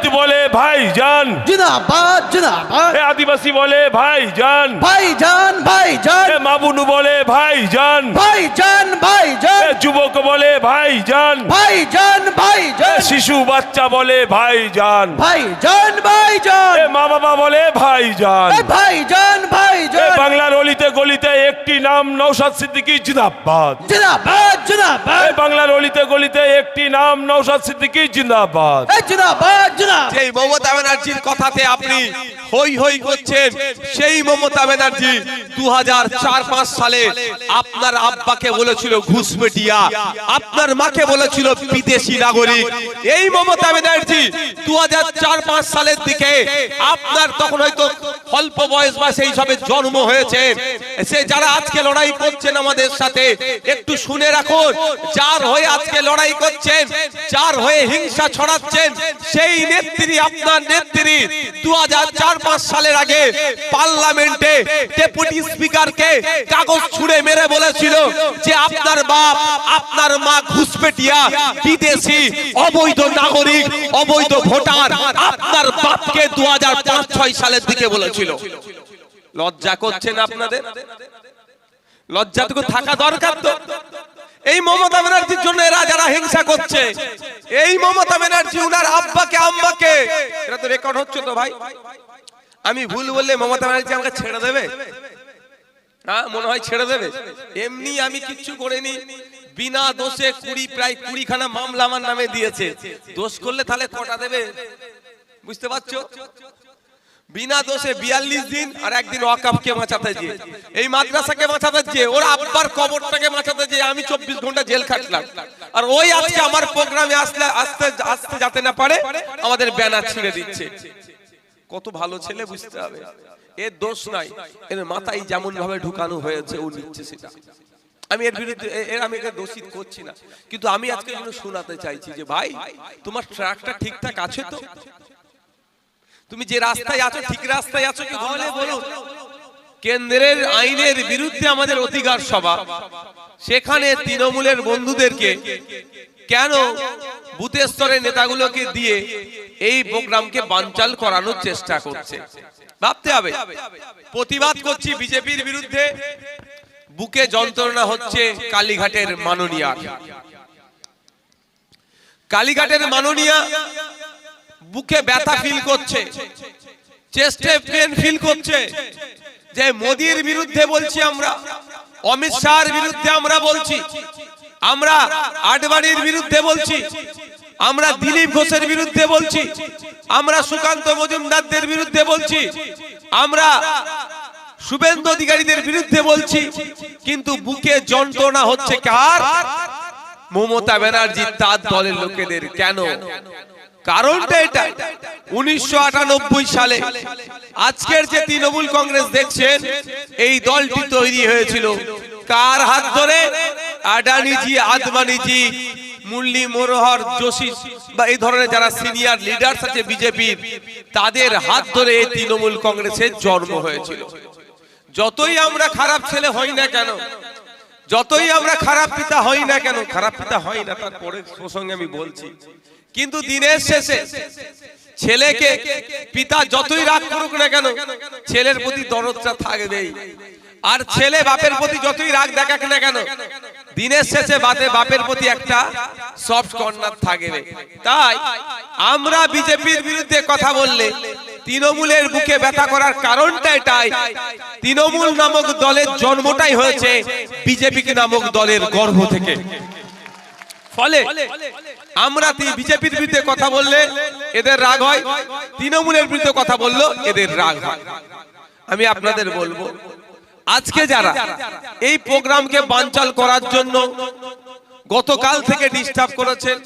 দলিত বলে ভাই জিন্দাবাদ জিন্দাবাদ। এ আদিবাসী বলে ভাই যান ভাইজান ভাইজান এ মাবুনু বলে ভাই যান ভাইজান ভাইজান এ যুবক বলে ভাই যান ভাইজান ভাইজান শিশু বাচ্চা বলে ভাই যান ভাইজান ভাইজান এ মা বাবা বলে ভাই যান এ ভাইজান এ ভাইজান বাংলার অলিতে গলিতে একটি নাম নৌসাদ সিদ্দিকী জিন্দাবাদ। জিন্দাবাদ জিন্দাবাদ। এ বাংলার অলিতে গলিতে একটি নাম নৌসাদ সিদ্দিকী জিন্দাবাদ। এ জিন্দাবাদ জিন্দাবাদ। সেই মমতা ব্যানার্জির কথাতে আপনি হই হই করছেন সেই মমতা ব্যানার্জি দু হাজার চার পাঁচ সালে আপনার আব্বাকে বলেছিল ঘুষপেটিয়া আপনার মাকে বলেছিল বিদেশি নাগরিক। এই মমতা ব্যানার্জি দু হাজার চার পাঁচ সালের দিকে আপনার তখন হয়তো অল্প বয়স বা সেই সবে জন্ম হয়েছে। সে যারা আজকে লড়াই করছেন আমাদের সাথে, একটু শুনে রাখুন, যার হয়ে আজকে লড়াই করছেন, যার হয়ে হিংসা ছড়াচ্ছেন, সেই নেত্রী, আপনার নেত্রী দু সালের আগে পার্লামেন্টে ডেপুটি স্পিকারকে কাগজ ছুঁড়ে মেরে বলেছিল যে আপনার বাপ, আপনার মা ঘুষপেটিয়া, বিদেশি, অবৈধ নাগরিক, অবৈধ ভোটার, আপনার বাপকে দু হাজার ছয় সালের দিকে বলেছিল। লজ্জা করছেন আপনাদের? লজ্জাটুকু থাকা দরকার তো। এই মমতা ব্যানার্জির জন্য এরা যারা হিংসা করছে এই মমতা ব্যানার্জি উনার আব্বাকে আম্মাকে এটা তো রেকর্ড হচ্ছে তো ভাই। আমি ভুল বললে মমতা ব্যানার্জি আমাকে ছেড়ে দেবে? হ্যাঁ মনে হয় ছেড়ে দেবে। এমনি আমি কিচ্ছু করিনি। বিনা দোষে কুড়ি প্রায় কুড়িখানা মামলা আমার নামে দিয়েছে। দোষ করলে তাহলে কটা দেবে? বুঝতে পারছ? বিনা দোষে বিয়াল্লিশ দিন আর একদিন ওয়াকাফকে বাঁচাতে যে এই মাদ্রাসাকে বাঁচাতে যে ওর আব্বার কবরটাকে বাঁচাতে যে আমি চব্বিশ ঘণ্টা জেল খাটলাম। আর ওই আজকে আমার প্রোগ্রামে আসলে আসতে আসতে যাতে না পারে, আমাদের ব্যানার ছিঁড়ে দিচ্ছে। কত ভালো ছেলে বুঝতে হবে। এর দোষ নাই, এর মাথায় যেমন ভাবে ঢুকানো হয়েছে, ও নিচ্ছে সেটা। আমি এর বিরুদ্ধে এর আমি একে দোষিত করছি না। কিন্তু আমি আজকে শোনাতে চাইছি যে, ভাই, তোমার ট্রাকটা ঠিকঠাক আছে তো? তুমি যে রাস্তায় আছো ঠিক রাস্তায় আছো কি তাহলে বলুন কেন্দ্রের আইনের বিরুদ্ধে আমাদের অধিকার সভা। সেখানে তৃণমূলের বন্ধুদেরকে কেন বুথের স্তরের নেতাগুলোকে দিয়ে এই প্রোগ্রামকে বানচাল করানোর চেষ্টা করছে? ভাবতে হবে। প্রতিবাদ করছি বিজেপির বিরুদ্ধে। বুকে যন্ত্রণা হচ্ছে কালীঘাটের মাননীয়া কালীঘাটের মাননীয়া বুকে ব্যথা ফিল করছে। চেস্টে পেন ফিল করছে। যে মোদির বিরুদ্ধে বলছি আমরা, অমিত শাহর বিরুদ্ধে আমরা বলছি, আমরা আডবাণীর বিরুদ্ধে বলছি, আমরা দিলীপ ঘোষের বিরুদ্ধে বলছি, আমরা সুকান্ত মজুমদারদের বিরুদ্ধে বলছি, আমরা শুভেন্দু অধিকারীদের বিরুদ্ধে বলছি, কিন্তু বুকে যন্ত্রণা হচ্ছে কার? মমতা ব্যানার্জি তার দলের লোকেদের। কেন? কারণটা এটা। উনিশশো আটানব্বই সালে আজকের যে তৃণমূল কংগ্রেস দেখছেন, এই দলটি তৈরি হয়েছিল। কার হাত ধরে? আডানিজি, আদমানিজি মুরলি মনোহর যোশী বা এই ধরনের যারা সিনিয়র লিডার্স আছে বিজেপির, তাদের হাত ধরে এই তৃণমূল কংগ্রেসের জন্ম হয়েছিল। যতই আমরা খারাপ ছেলে হই না কেন, যতই আমরা খারাপ পিতা হই না কেন, খারাপ পিতা হই না তার পরের প্রসঙ্গে আমি বলছি কিন্তু দিনের শেষে ছেলেকে পিতা যতই রাগ করুক না কেন, ছেলের প্রতি দরদটা থাকবেই আর ছেলে বাপের প্রতি যতই রাগ দেখাক না কেন, দিনের শেষে বাতে বাপের প্রতি একটা সফট কর্নার থাকবে তাই আমরা বিজেপির বিরুদ্ধে কথা বললে তৃণমূলের বুকে ব্যথা করার কারণটা এটাই তৃণমূল নামক দলের জন্মটাই হয়েছে বিজেপি নামক দলের গর্ভ থেকে। ফলে আমরা বিজেপির বিরুদ্ধে কথা বললে এদের রাগ হয়, তৃণমূলের বিরুদ্ধে কথা বলল এদের রাগ হয়। আমি আপনাদের বলব, আজকে যারা এই প্রোগ্রামকে বানচাল করার জন্য গতকাল থেকে ডিস্টার্ব করেছেন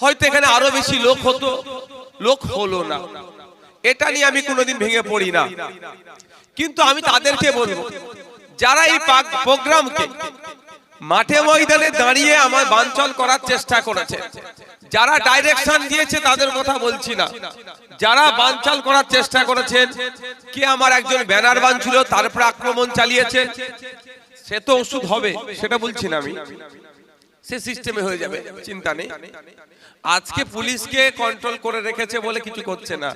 হয়তো এখানে আরও বেশি লোক হতো, লোক হলো না। এটা নিয়ে আমি কোনোদিন ভেঙে পড়ি না। কিন্তু আমি তাদেরকে বলব, যারা এই প্রোগ্রামকে মাঠে ময়দানে দাঁড়িয়ে আমার বানচল করার চেষ্টা করেছে। যারা ডাইরেকশন দিয়েছে তাদের কথা বলছি না। যারা বানচাল করার চেষ্টা করেছেন কে আমার একজন ব্যানার বানছিল তারপরে আক্রমণ চালিয়েছে, সে তো ওষুধ হবে, সেটা বলছি না আমি। সে সিস্টেমে হয়ে যাবে, চিন্তা নেই। আজকে পুলিশকে কন্ট্রোল করে রেখেছে বলে কিছু করছে না।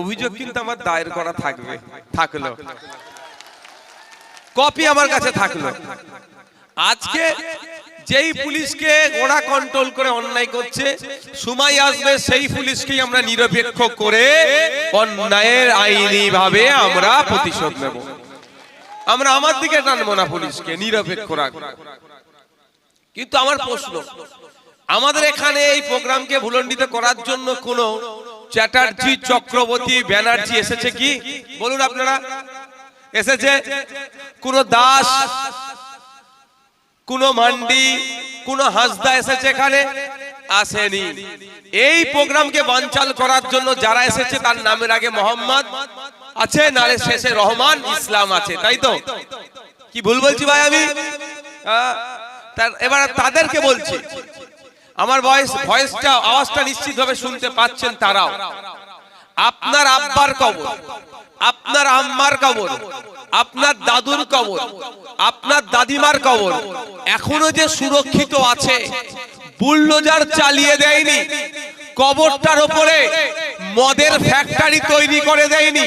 অভিযোগ কিন্তু আমার দায়ের করা থাকবে, থাকল। কপি আমার কাছে থাকল। আজকে যেই পুলিশকে ওরা কন্ট্রোল করে অন্যায় করছে সময় আসবে, সেই পুলিশকেই আমরা নিরপেক্ষ করে অন্যায়ের আইনি ভাবে আমরা প্রতিশোধ নেব। আমরা আমার দিকে টানবো না পুলিশকে, নিরপেক্ষ রাখব। কিন্তু আমার প্রশ্ন, আমাদের এখানে এই প্রোগ্রামকে ভুলন্ডিত করার জন্য কোন চ্যাটার্জি, চক্রবর্তী, ব্যানার্জি এসেছে কি? বলুন আপনারা। এসেছে কোন দাস কোন মান্ডি, কোন হাসদা এসেছে এখানে? আসেনি। এই প্রোগ্রামকে বানচাল করার জন্য যারা এসেছে, তার নামের আগে মোহাম্মদ আছে নারে শেষে রহমান, ইসলাম আছে, তাই তো? কি ভুল বলছি ভাই আমি? এবার তাদেরকে বলছি। আমার ভয়েস ভয়েসটা আওয়াজটা নিশ্চিতভাবে শুনতে পাচ্ছেন তারাও। আপনার আব্বার কবর, আপনার আম্মার কবর আপনার দাদুর কবর আপনার দাদিমার কবর এখনও যে সুরক্ষিত আছে বুলডোজার চালিয়ে দেয়নি কবরটার উপরে মদের ফ্যাক্টরি তৈরি করে দেয়নি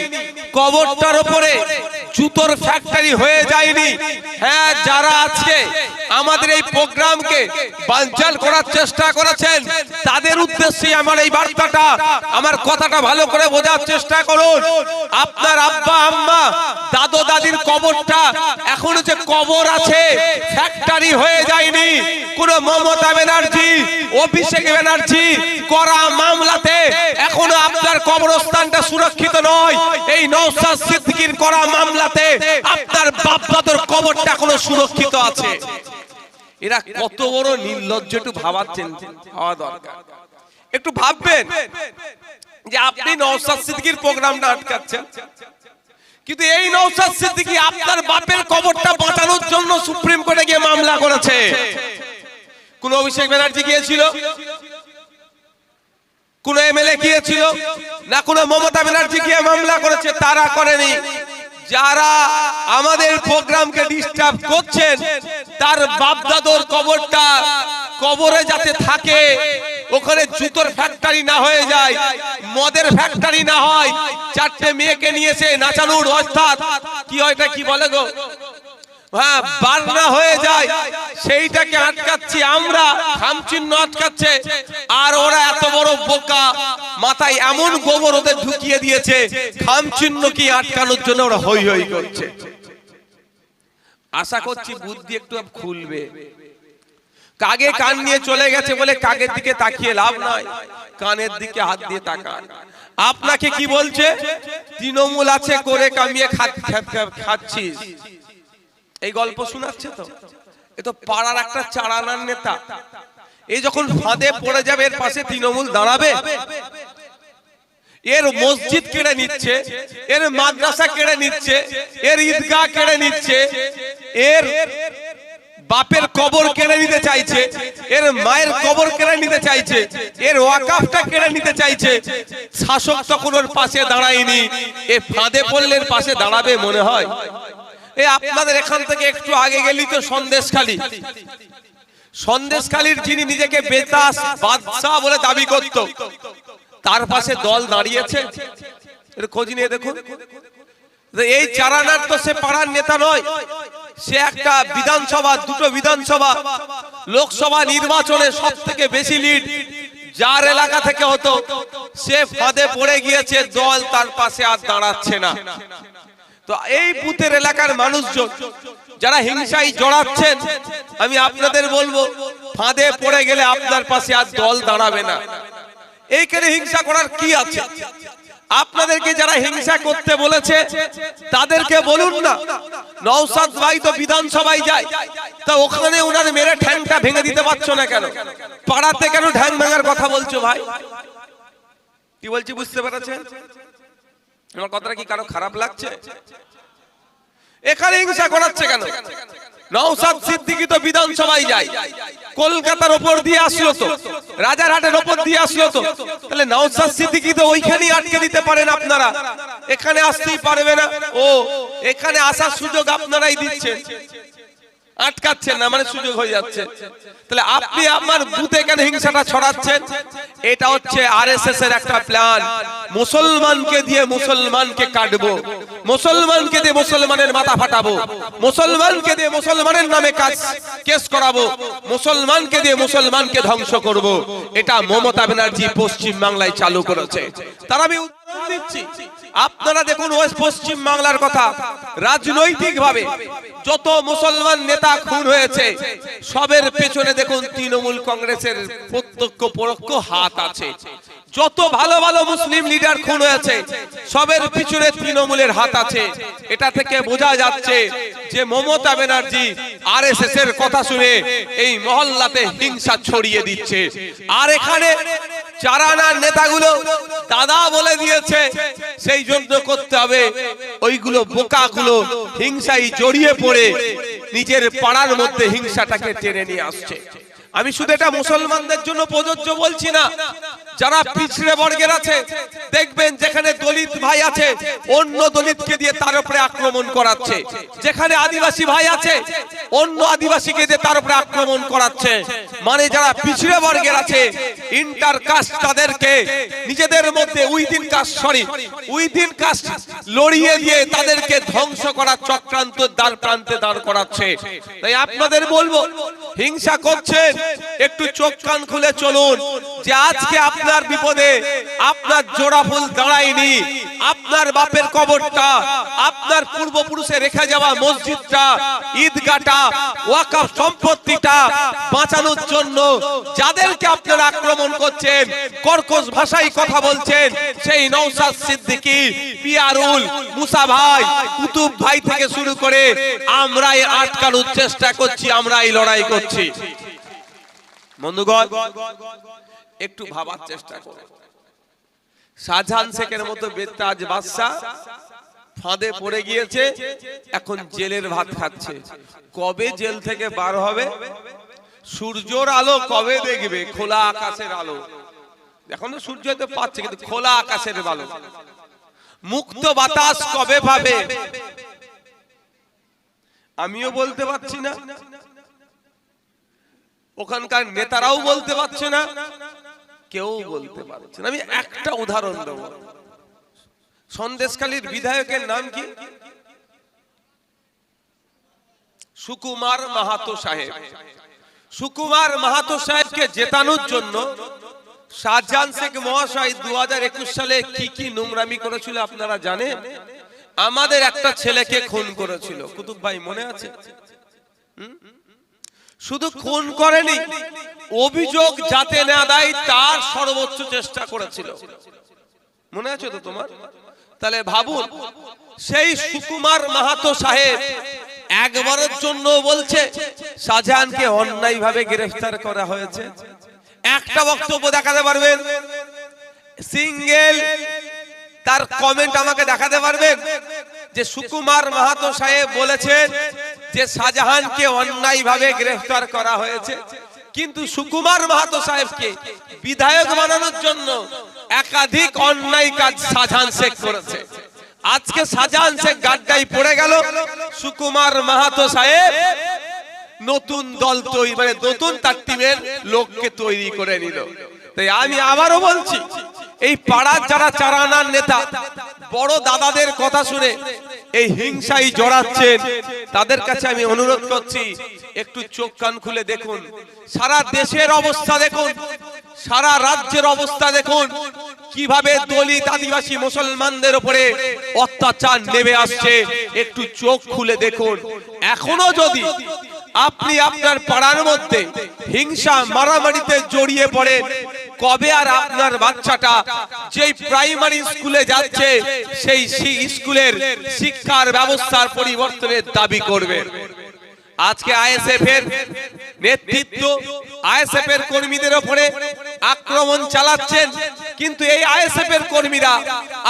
কবরটার উপরে জুতোর ফ্যাক্টরি হয়ে যায়নি। হ্যাঁ যারা আজকে আমাদের এই প্রোগ্রামকে বানচাল করার চেষ্টা করেছেন, তাদের উদ্দেশ্যে আমার এই বার্তাটা, আমার কথাটা ভালো করে বোঝার চেষ্টা করুন। আপনার আব্বা, আম্মা, দাদু, দাদির কবরটা এখনও যে কবর আছে ফ্যাক্টরি হয়ে যায়নি। কোন মমতা ব্যানার্জি, অভিষেক ব্যানার্জি করা মামলাতে এখনও আপনার কবরস্থানটা সুরক্ষিত নয়। এই নৌসাদ সিদ্দিকীর করা মামলাতে আপনার বাপদাদর কবরটা এখনও সুরক্ষিত আছে। এরা কত বড় নির্লজ্জ একটু ভাবাচ্ছেন, ভাবা দরকার। একটু ভাববেন যে আপনি নৌসাদ সিদ্দিকীর প্রোগ্রামটা আটকাচ্ছেন। কিন্তু এই নৌসাদ সিদ্দিকী আপনার বাপের কবরটা বাঁচানোর জন্য সুপ্রিম কোর্টে গিয়ে মামলা করেছে। কোন অভিষেক ব্যানার্জি গিয়েছিল? কোন এমএলএ গিয়েছিল? না, কোন মমতা ব্যানার্জি গিয়ে মামলা করেছে? তারা করেনি। যারা আমাদের প্রোগ্রামকে ডিস্টার্ব করছেন, তার বাপদাদর কবরটা কবরে যাতে থাকে, ওখানে জুতোর ফ্যাক্টরি না হয়ে যায়, মদের ফ্যাক্টরি না হয়, চারটে মেয়েকে নিয়েছে নাচানোর অর্থাৎ, কি হয় এটা কি বলে গো? বারনা হয়ে যায়। সেইটাকে আটকাচ্ছি আমরা। খামচিহ্ন আটকাচ্ছে। আর ওরা এত বড় বোকা। মাথায় এমন গোবর ওদের ঢুকিয়ে দিয়েছে। খামচিহ্ন কি আটকানোর জন্য ওরা হই হই করছে। আশা করছি বুদ্ধি একটু খুলবে। কাগে কান নিয়ে চলে গেছে বলে কাগের দিকে তাকিয়ে লাভ নাই। কানের দিকে হাত দিয়ে তাকান। আপনাকে কি বলছে? তৃণমূল আছে, করে কামিয়ে খাচ্ছিস। এই গল্প শোনাচ্ছে তো? এ তো পাড়ার একটা চারানার নেতা। এই যখন ফাঁদে পড়ে যাবে এর পাশে তৃণমূল দাঁড়াবে। এর মসজিদ কেড়ে নিচ্ছে এর মাদ্রাসা কেড়ে নিচ্ছে এর ঈদগাহ কেড়ে নিচ্ছে। এর বাপের কবর কেড়ে নিতে চাইছে এর মায়ের কবর কেড়ে নিতে চাইছে এর ওয়াকাফটা কেড়ে নিতে চাইছে। শাসক তখন ওর পাশে দাঁড়ায়নি। এ ফাঁদে পড়লে এর পাশে দাঁড়াবে মনে হয়। এই আপনাদের এখান থেকে একটু আগে গেলি তো সন্দেশখালী। সন্দেশখালীর যিনি নিজেকে বেতাস বাদশাহ বলে দাবি করত, তার পাশে দল দাঁড়িয়েছে। খোঁজ নিয়ে দেখুন। এই চারানার তো সে পাড়ার নেতা নয়, সে একটা বিধানসভা, দুটো বিধানসভা, লোকসভা নির্বাচনে সব থেকে বেশি লিড যার এলাকা থেকে হতো, সে ফাঁদে পড়ে গিয়েছে, দল তার পাশে আর দাঁড়াচ্ছে না। তো এই বুথের এলাকার মানুষজন যারা হিংসায় জড়াচ্ছেন, আমি আপনাদের বলব, ফাঁদে পড়ে গেলে আপনার পাশে আর দল দাঁড়াবে না। এইখানে হিংসা করার কি আছে? আপনাদেরকে যারা হিংসা করতে বলেছে, তাদেরকে বলুন না নৌসাদ ভাই তো বিধানসভায় যায়, তা ওখানে ওনার মেরে ঠ্যাংটা ভেঙে দিতে পারছ না কেন? পাড়াতে কেন ঠ্যাং ভাঙার কথা বলছো ভাই? কি বলছি, বুঝতে পেরেছেন? আমার কথাটা কি কারও খারাপ লাগছে? এখানে হিংসা করাচ্ছে কেন? নওসাদ সিদ্দিকি তো বিধানসভায় যায়। কলকাতার ওপর দিয়ে আসলো তো। রাজারহাটের ওপর দিয়ে আসলো তো। তাহলে নওসাদ সিদ্দিকি তো ওইখানেই আটকে দিতে পারেন আপনারা। এখানে আসতেই পারবে না। ও, এখানে আসার সুযোগ আপনারাই দিচ্ছেন। আটকাচ্ছেন না মানে সুযোগ হয়ে যাচ্ছে। তাহলে আপনি আপনার বুথে কেন হিংসাটা ছড়াচ্ছেন। এটা হচ্ছে আরএসএস এর একটা প্ল্যান মুসলমানকে দিয়ে মুসলমানকে কাটবো। মুসলমানকে দিয়ে মুসলমানের মাথা ফাটাবো। মুসলমানকে দিয়ে মুসলমানের নামে কাজ, কেস করাবো। মুসলমানকে দিয়ে মুসলমানকে ধ্বংস করব। এটা মমতা ব্যানার্জি পশ্চিম বাংলায় চালু করেছে। তার আমি আপনারা দেখুন ওয়েস্ট পশ্চিম বাংলার কথা। রাজনৈতিক ভাবে যত মুসলমান নেতা খুন হয়েছে, সবের পেছনে দেখুন তৃণমূল কংগ্রেসের প্রত্যক্ষ পরোক্ষ হাত আছে। যত ভালো ভালো মুসলিম লিডার খুন হয়েছে, সবের পিছনে তৃণমূলের হাত আছে। এটা থেকে বোঝা যাচ্ছে যে মমতা ব্যানার্জি আরএসএস এর কথা শুনে এই মহল্লাতে হিংসা ছড়িয়ে দিচ্ছে। আর এখানে চারানার নেতাগুলো দাদা বলে দিয়েছে, সেই জন্য করতে হবে। ওইগুলো বোকাগুলো হিংসায় জড়িয়ে পড়ে, নিজের পাড়ার মধ্যে হিংসাটাকে টেনে নিয়ে আসছে। আমি শুধু এটা মুসলমানদের জন্য প্রযোজ্য বলছি না। যারা পিছড়ে বর্গের আছে, দেখবেন যেখানে দলিত ভাই আছে, অন্য দলিতকে দিয়ে তার উপরে আক্রমণ করাচ্ছে। যেখানে আদিবাসী ভাই আছে, অন্য আদিবাসীকে দিয়ে তার উপরে আক্রমণ করাচ্ছে। মানে যারা পিছড়ে বর্গের আছে ইন্টার কাস্ট তাদেরকে নিজেদের মধ্যে within caste sorry within caste লড়িয়ে দিয়ে তাদেরকে ধ্বংস করার চক্রান্ত দ্বার প্রান্তে দাঁড় করাচ্ছে। তাই আপনাদের বলব, হিংসা করছেন একটু চোখ কান খুলে চলুন। যে আজকে আপনার বিপদে আপনার জোড়া ফুল দাঁড়ায়নি, আপনার বাপের কবরটা, আপনার পূর্বপুরুষে রেখে যাওয়া মসজিদটা, ঈদগাটা, ওয়াকাফ সম্পত্তিটা বাঁচানোর জন্য যাদেরকে আপনারা আক্রমণ করছেন, কর্কশ ভাষায় কথা বলছেন, সেই নৌসাদ সিদ্দিকি, পিয়ারুল, মুসা ভাই, কুতুব ভাই থেকে শুরু করে আমরাই আটকানোর চেষ্টা করছি, আমরাই লড়াই করছি। বন্ধুগণ একটু ভাবার চেষ্টা করুন শাহজাহান শেখের মতো বেতাজ বাদশা ফাঁদে পড়ে গিয়েছে এখন জেলের ভাত খাচ্ছে। কবে জেল থেকে বার হবে? সূর্যর আলো কবে দেখবে? খোলা আকাশের আলো। এখন সূর্য তো পাচ্ছে কিন্তু খোলা আকাশের আলো। মুক্ত বাতাস কবে পাবে আমিও বলতে পারছি না। ওখানকার নেতারাও বলতে পারছে না, কেউ বলতে পারছে না। আমি একটা উদাহরণ দেবো। সন্দেশখালীর বিধায়কের নাম কি? সুকুমার মাহাতো সাহেব। সুকুমার মাহাতো সাহেবকে জেতানোর জন্য শাহজাহান শেখ মহাশয় দু হাজার একুশ সালে কি কি নোংরামি করেছিল আপনারা জানেন? আমাদের একটা ছেলেকে খুন করেছিল। কুতুব ভাই, মনে আছে? শুধু খুন করেনি অভিযোগ যাতে না দেয় তার সর্বোচ্চ চেষ্টা করেছিল। মনে আছে তো তোমার? তাহলে ভাবুন সেই সুকুমার মাহাতো সাহেব একবারের জন্য বলছে শাহজাহানকে অন্যায়ভাবে গ্রেফতার করা হয়েছে। একটা বক্তব্য দেখাতে পারবেন? সিঙ্গেল তার কমেন্ট আমাকে দেখাতে পারবেন? যে সুকুমার মাহাতো সাহেব বলেছেন যে শাহজাহানকে অন্যায়ভাবে গ্রেফতার করা হয়েছে। কিন্তু সুকুমার মাহাতো সাহেবকে বিধায়ক বানানোর জন্য একাধিক অন্যায় কাজ শাহজাহান শেখ করেছে। আজকে শাহজাহান শেখ গাড্ডায় পড়ে গেল। সুকুমার মাহাতো সাহেব নতুন দল তৈরি মানে নতুন তার টিমের লোককে তৈরি করে নিল। তাই আমি আবারও বলছি এই পাড়ার যারা চারানার নেতা, বড় দাদাদের কথা শুনে এই হিংসাই জড়াচ্ছেন, তাদের কাছে আমি অনুরোধ করছি, একটু চোখ কান খুলে দেখুন। সারা দেশের অবস্থা দেখুন, সারা রাজ্যের অবস্থা দেখুন, কীভাবে দলিত আদিবাসী মুসলমানদের উপরে অত্যাচার নেমে আসছে, একটু চোখ খুলে দেখুন। এখনও যদি আপনি আপনার পাড়ার মধ্যে হিংসা মারামারিতে জড়িয়ে পড়েন কবে আর আপনার বাচ্চাটা যেই প্রাইমারি স্কুলে যাচ্ছে, সেই স্কুলের শিক্ষার ব্যবস্থার পরিবর্তনের দাবি করবে। আজকে আইএসএফ এর নেতৃত্ব আইএসএফ এর কর্মীদের উপরে আক্রমণ চালাচ্ছেন, কিন্তু এই আইএসএফ এর কর্মীরা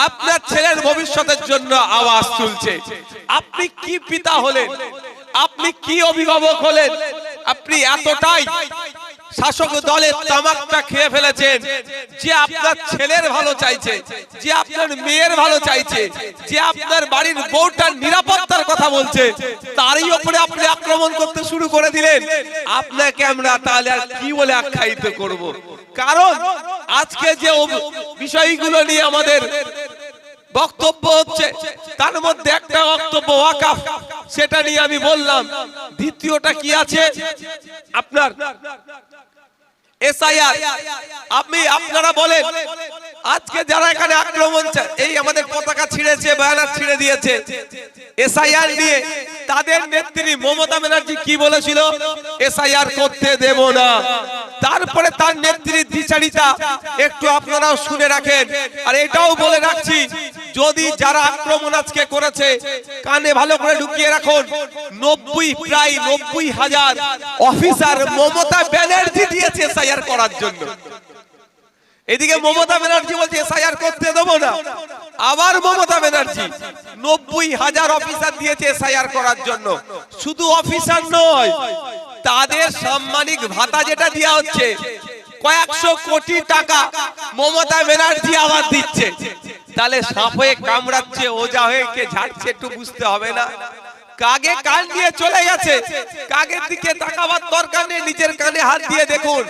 আপনার ছেলের ভবিষ্যতের জন্য আওয়াজ তুলছে। আপনি কি পিতা হলেন? আপনি কি অভিভাবক হলেন? আপনি এতটাই শাসক দলের তামাকটা খেয়ে ফেলেছেন। যে আপনার ছেলের ভালো চাইছে, যে আপনার মেয়ের ভালো চাইছে, যে আপনার বাড়ির বউটার নিরাপত্তার কথা বলছে, তারই উপরে আপনি আক্রমণ করতে শুরু করে দিলেন। আপনাকে আমরা তাহলে আর কি বলে আখ্যায়িত করব? কারণ আজকে যে বিষয়গুলো নিয়ে আমাদের বক্তব্য হচ্ছে, তার মধ্যে একটা বক্তব্য ওয়াকাফ, সেটা নিয়ে আমি বললাম। দ্বিতীয়টা কি আছে? আপনার এসআইআর, আপনি, আপনারা বলেন, আজকে যারা এখানে আক্রমণ এই আমাদের পতাকা ছিঁড়েছে, ব্যানার ছিঁড়ে দিয়েছে, এসআইআর নিয়ে তাদের নেত্রী মমতা ব্যানার্জি কি বলেছিল? এসআইআর করতে দেব না। তারপরে তার নেত্রীর দ্বিচারিতা, একটু আপনারাও শুনে রাখেন। আর এটাও বলে রাখছি যদি যারা আক্রমণ আজকে করেছে, কানে ভালো করে ঢুকিয়ে রাখুন। নব্বই, প্রায় নব্বই হাজার অফিসার মমতা ব্যানার্জি দিয়েছে এসআইআর করার জন্য। এদিকে মমতা ব্যানার্জি বলছে, এসআইআর করতে দেবো না। আবার মমতা ব্যানার্জি, নব্বই হাজার অফিসার দিয়েছে এসআইআর করার জন্য। শুধু অফিসার নয়, তাদের সাম্মানিক ভাতা যেটা দেওয়া হচ্ছে, কয়েকশো কোটি টাকা মমতা ব্যানার্জি আবার দিচ্ছে। তাহলে সাপ হয়ে কামড়াচ্ছে, ওজা হয়ে কে ঝাড়ছে একটু বুঝতে হবে না। কাগে কান দিয়ে চলে গেছে, কাগের দিকে তাকাবার দরকার নেই, নিজের কানে হাত দিয়ে দেখুন।